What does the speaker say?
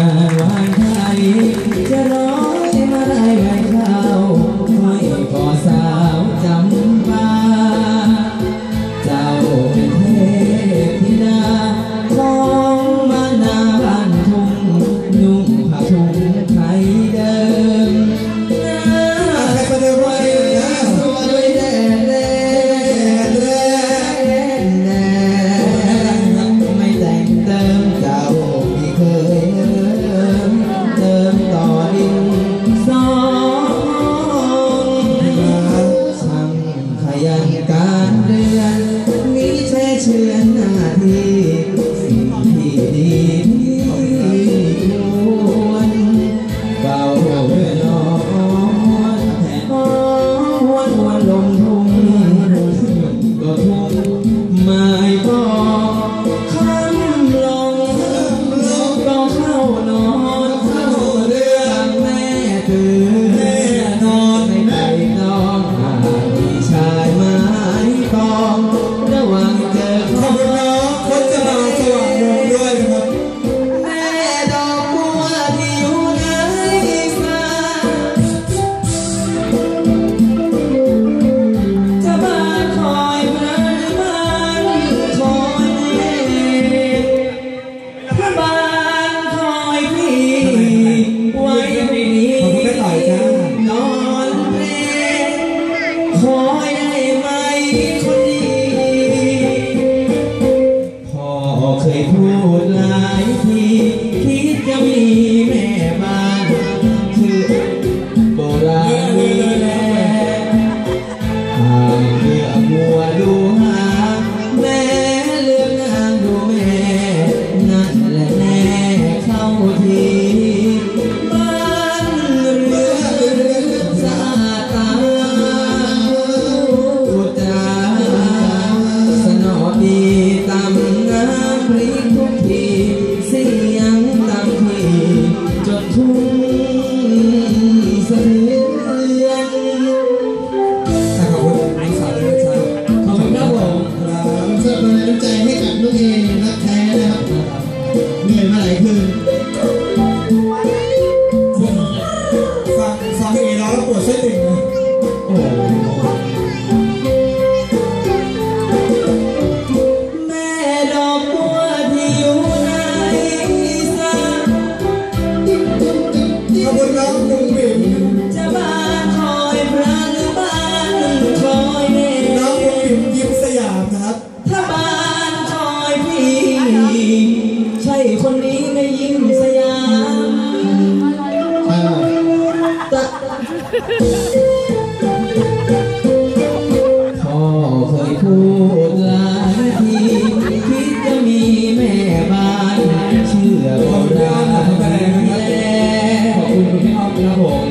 Wandai อนการเดือนนี้แช่เชื่อนหน้าที no なる。